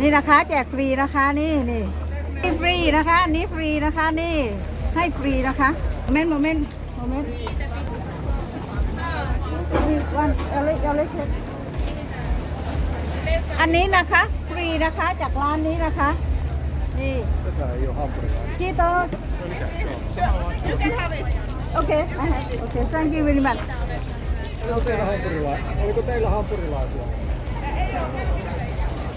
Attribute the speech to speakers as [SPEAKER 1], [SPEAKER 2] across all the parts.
[SPEAKER 1] นี่นะคะ แจกฟรีนะคะนี่นี่นี่ฟรีนะคะอันนี้ฟรีนะคะนี่ให้ฟรีนะคะโมเมนต์โมเมนต์โมเมนต์วันเอาเลยเอาเลยเช็คอันนี้นะคะฟรีนะคะจากร้านนี้นะคะ นี่
[SPEAKER 2] Tässä ei ole hampurilaisia.
[SPEAKER 1] พี่โตโอเคโอเค thank you very much
[SPEAKER 2] Oliko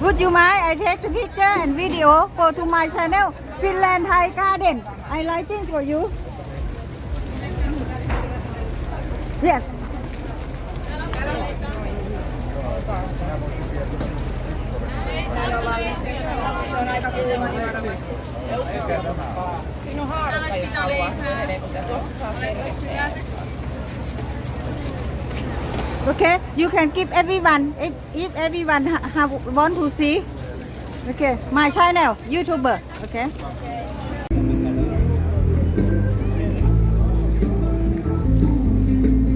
[SPEAKER 1] Would you mind? I take the picture and video go to my channel Finland Thai Garden. I lighting for you. Yes Okay, you can give everyone if, if everyone ha- have want to see. Okay, my channel, YouTuber. Okay.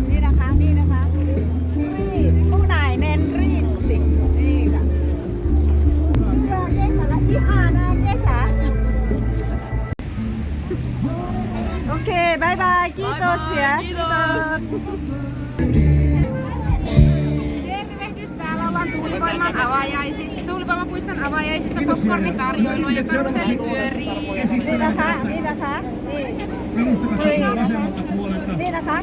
[SPEAKER 1] นี่นะคะนี่นะคะนี่ผู้นายแนนรีสติกนี่ค่ะเพื่อเกสาละอีหานะเกสาโอเคบายบายกีโตเสียกีโต
[SPEAKER 3] Tervehdys, tuulivoiman avajaisissa. Tuulivoimapuiston avajaisissa popcornitarjoilua ja karuseli pyörii.
[SPEAKER 1] นี่นะคะนี่นะคะนี่นี่นะคะ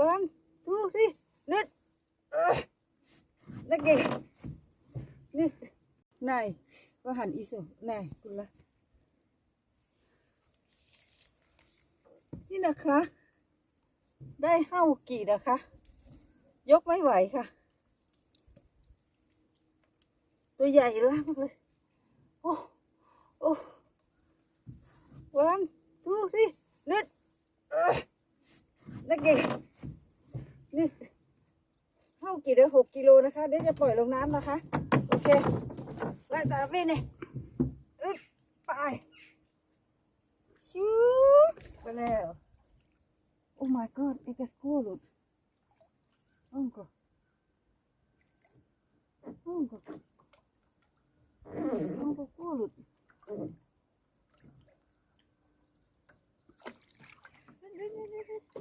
[SPEAKER 1] One, two, three. Nít. Nít gì? Nít. Này. Và hẳn ý số. Này. Cùng là. นี่นะคะ ได้เห้ากี่นะคะ ยกไม่ไหวค่ะ ตัวใหญ่มากเลย โอ้โอ้วันทูที่นิดนักเก่งนี่เท่า กิโลนะคะ เดี๋ยวจะปล่อยลงน้ำนะคะ โอเคไล่ตามไปนี่อึ๊บไปชูไปแล้ว โอ้ my god ไอ้กระโคหลุดโอ้ก็อ้ก็โอ้ก็โคหลุดสต็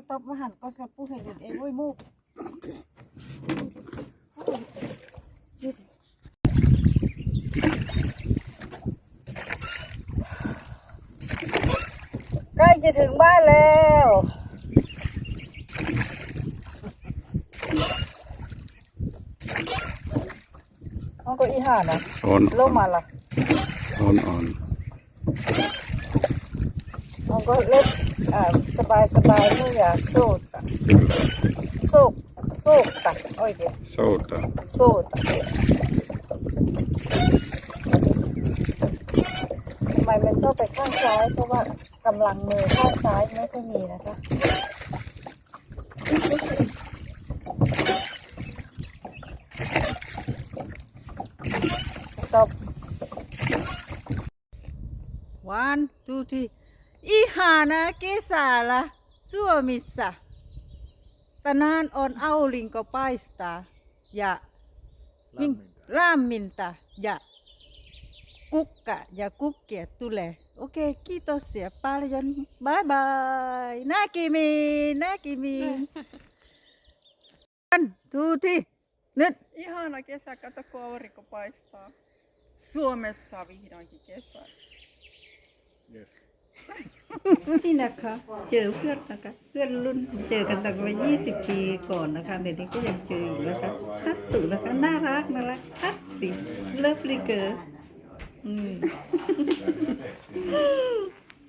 [SPEAKER 1] อปมาหันก็สกับปูให้หยุดเองโอ้ยมูกหยุดใกล้จะถึงบ้านแล้วเอาเก็อีห่านะ
[SPEAKER 4] On,
[SPEAKER 1] ลงมาละ
[SPEAKER 4] on, on.
[SPEAKER 1] เอาก็เล็ก อ่าสบายสบายไม่อยากโซดอะโซกโซกตักโอ้ยเดี๋ยว
[SPEAKER 4] Souta.
[SPEAKER 1] โซ่ตะทำไมมันชอบไปข้างซ้ายเพราะว่ากำลังมือข้างซ้ายไม่ค่อยมีนะคะ stop one two three อีหานะเกสาละซัวมิสะตะนานออนเอาลิงก็ป้ายสตาอย่า Min, lämmintä ja kukka ja kukkia tulee. Okei, kiitos ja paljon. Bye bye. Näkemiin, näkemiin. One, two, three. Nyt
[SPEAKER 4] Ihana kesä, kato kun aurinko paistaa. Suomessa on vihdoinkin kesä.
[SPEAKER 2] Yes.
[SPEAKER 1] นี่นะคะ เจอเพื่อนนะคะ เพื่อนรุ่นเจอกันตั้งแต่สิบปีก่อนนะคะเดี๋ยวนี้ก็ยังเจออยู่นะคะสัตตุนะคะน่ารักน่ารักอัดดิเลิฟลิเกอร์อืม